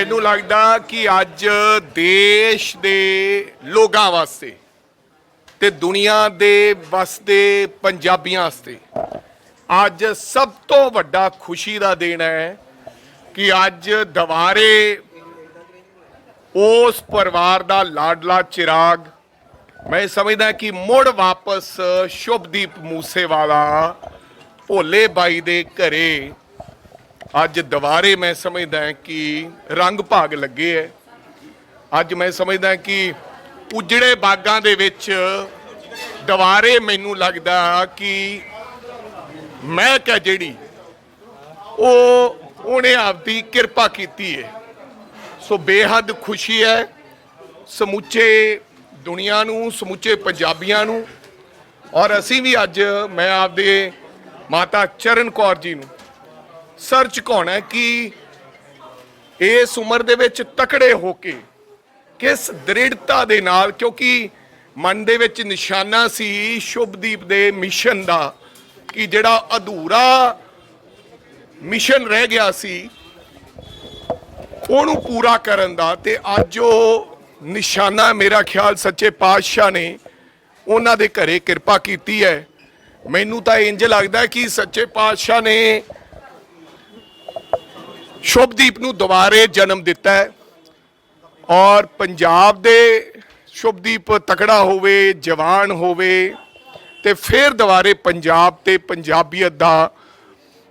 ਮੈਨੂੰ ਲੱਗਦਾ ਕਿ ਅੱਜ ਦੇਸ਼ ਦੇ ਲੋਕਾਂ ਵਾਸਤੇ ਤੇ ਦੁਨੀਆ ਦੇ ਵਸਦੇ ਪੰਜਾਬੀਆਂ ਵਾਸਤੇ ਅੱਜ ਸਭ ਤੋਂ ਵੱਡਾ ਖੁਸ਼ੀ ਦਾ ਦਿਨ ਹੈ ਕਿ ਅੱਜ ਦੁਬਾਰੇ ਉਸ ਪਰਿਵਾਰ ਦਾ ਲਾਡਲਾ ਚਿਰਾਗ, ਮੈਂ ਸਮਝਦਾ ਕਿ ਮੁੜ ਵਾਪਸ ਸ਼ੁਭਦੀਪ ਮੂਸੇਵਾਲਾ ਭੋਲੇ ਬਾਈ ਦੇ ਘਰੇ ਅੱਜ ਦੁਬਾਰੇ ਮੈਂ ਸਮਝਦਾ ਕਿ ਰੰਗ ਭਾਗ ਲੱਗੇ ਹੈ ਅੱਜ ਮੈਂ ਸਮਝਦਾ ਕਿ ਉਜੜੇ ਬਾਗਾਂ ਦੇ ਵਿੱਚ ਦੁਬਾਰੇ ਮੈਨੂੰ ਲੱਗਦਾ ਕਿ ਮਹਿਕ ਹੈ ਜਿਹੜੀ ਉਹ ਉਹਨੇ ਆਪਦੀ ਕਿਰਪਾ ਕੀਤੀ ਹੈ ਸੋ ਬੇਹੱਦ ਖੁਸ਼ੀ ਹੈ ਸਮੁੱਚੇ ਦੁਨੀਆ ਨੂੰ, ਸਮੁੱਚੇ ਪੰਜਾਬੀਆਂ ਨੂੰ। ਔਰ ਅਸੀਂ ਵੀ ਅੱਜ ਮੈਂ ਆਪਦੇ ਮਾਤਾ ਚਰਨ ਕੌਰ ਜੀ ਨੂੰ ਸਰ ਝੁਕਾਉਣਾ ਕਿ ਇਸ ਉਮਰ ਦੇ ਵਿੱਚ ਤਕੜੇ ਹੋ ਕੇ ਕਿਸ ਦ੍ਰਿੜਤਾ ਦੇ ਨਾਲ, ਕਿਉਂਕਿ ਮਨ ਦੇ ਵਿੱਚ ਨਿਸ਼ਾਨਾ ਸੀ ਸ਼ੁਭਦੀਪ ਦੇ ਮਿਸ਼ਨ ਦਾ ਕਿ ਜਿਹੜਾ ਅਧੂਰਾ ਮਿਸ਼ਨ ਰਹਿ ਗਿਆ ਸੀ, ਉਹਨੂੰ ਪੂਰਾ ਕਰਨ ਦਾ ਤੇ ਅੱਜ ਉਹ ਨਿਸ਼ਾਨਾ ਮੇਰਾ ਖਿਆਲ ਸੱਚੇ ਪਾਤਸ਼ਾਹ ਨੇ ਉਹਨਾਂ ਦੇ ਘਰੇ ਕਿਰਪਾ ਕੀਤੀ ਹੈ। ਮੈਨੂੰ ਤਾਂ ਇੰਜ ਲੱਗਦਾ ਕਿ ਸੱਚੇ ਪਾਤਸ਼ਾਹ ਨੇ ਸ਼ੁਭਦੀਪ ਨੂੰ ਦੁਬਾਰੇ ਜਨਮ ਦਿੱਤਾ ਹੈ। ਔਰ ਪੰਜਾਬ ਦੇ ਸ਼ੁਭਦੀਪ ਤਕੜਾ ਹੋਵੇ, ਜਵਾਨ ਹੋਵੇ ਤੇ ਫਿਰ ਦੁਬਾਰੇ ਪੰਜਾਬ ਤੇ ਪੰਜਾਬੀਅਤ ਦਾ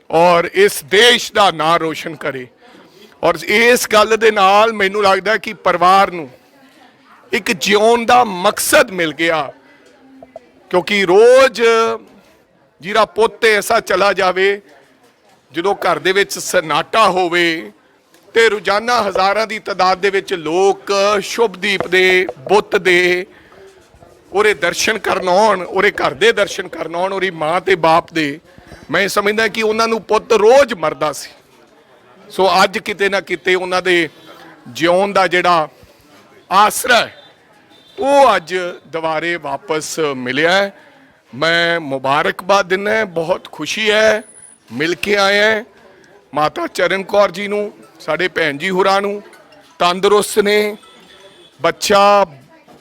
ਔਰ ਇਸ ਦੇਸ਼ ਦਾ ਨਾਂ ਰੋਸ਼ਨ ਕਰੇ। ਔਰ ਇਸ ਗੱਲ ਦੇ ਨਾਲ ਮੈਨੂੰ ਲੱਗਦਾ ਕਿ ਪਰਿਵਾਰ ਨੂੰ ਇੱਕ ਜਿਉਣ ਦਾ ਮਕਸਦ ਮਿਲ ਗਿਆ। ਕਿਉਂਕਿ ਰੋਜ਼ ਜਿਹੜਾ ਪੁੱਤ ਐਸਾ ਚਲਾ ਜਾਵੇ ਜਦੋਂ ਘਰ ਦੇ ਵਿੱਚ ਸਨਾਟਾ ਹੋਵੇ ਤੇ ਰੋਜ਼ਾਨਾ ਹਜ਼ਾਰਾਂ ਦੀ ਤਾਦਾਦ ਦੇ ਵਿੱਚ ਲੋਕ ਸ਼ੁਭਦੀਪ ਦੇ, ਬੁੱਤ ਦੇ, ਉਹਦੇ ਦਰਸ਼ਨ ਕਰਨ ਆਉਣ, ਉਹਦੇ ਘਰ ਦੇ ਦਰਸ਼ਨ ਕਰਨ ਆਉਣ, ਉਹਦੀ ਮਾਂ ਤੇ ਬਾਪ ਦੇ, ਮੈਂ ਸਮਝਦਾ ਕਿ ਉਹਨਾਂ ਨੂੰ ਪੁੱਤ ਰੋਜ਼ ਮਰਦਾ ਸੀ। ਸੋ ਅੱਜ ਕਿਤੇ ਨਾ ਕਿਤੇ ਉਹਨਾਂ ਦੇ ਜਿਉਣ ਦਾ ਜਿਹੜਾ ਆਸਰਾ ਉਹ ਅੱਜ ਦੁਬਾਰੇ ਵਾਪਸ ਮਿਲਿਆ ਮੈਂ ਮੁਬਾਰਕਬਾਦ ਦਿੰਦਾ ਬਹੁਤ ਖੁਸ਼ੀ ਹੈ। ਮਿਲ ਕੇ ਆਏ ਹੈ। ਮਾਤਾ ਚਰਨ ਕੌਰ ਜੀ ਨੂੰ, ਸਾਡੇ ਭੈਣ ਜੀ ਹੋਰਾਂ ਨੂੰ, ਤੰਦਰੁਸਤ ਨੇ। ਬੱਚਾ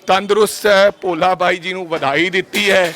ਤੰਦਰੁਸਤ ਹੈ, ਭੋਲਾ ਬਾਈ ਜੀ ਨੂੰ ਵਧਾਈ ਦਿੱਤੀ ਹੈ।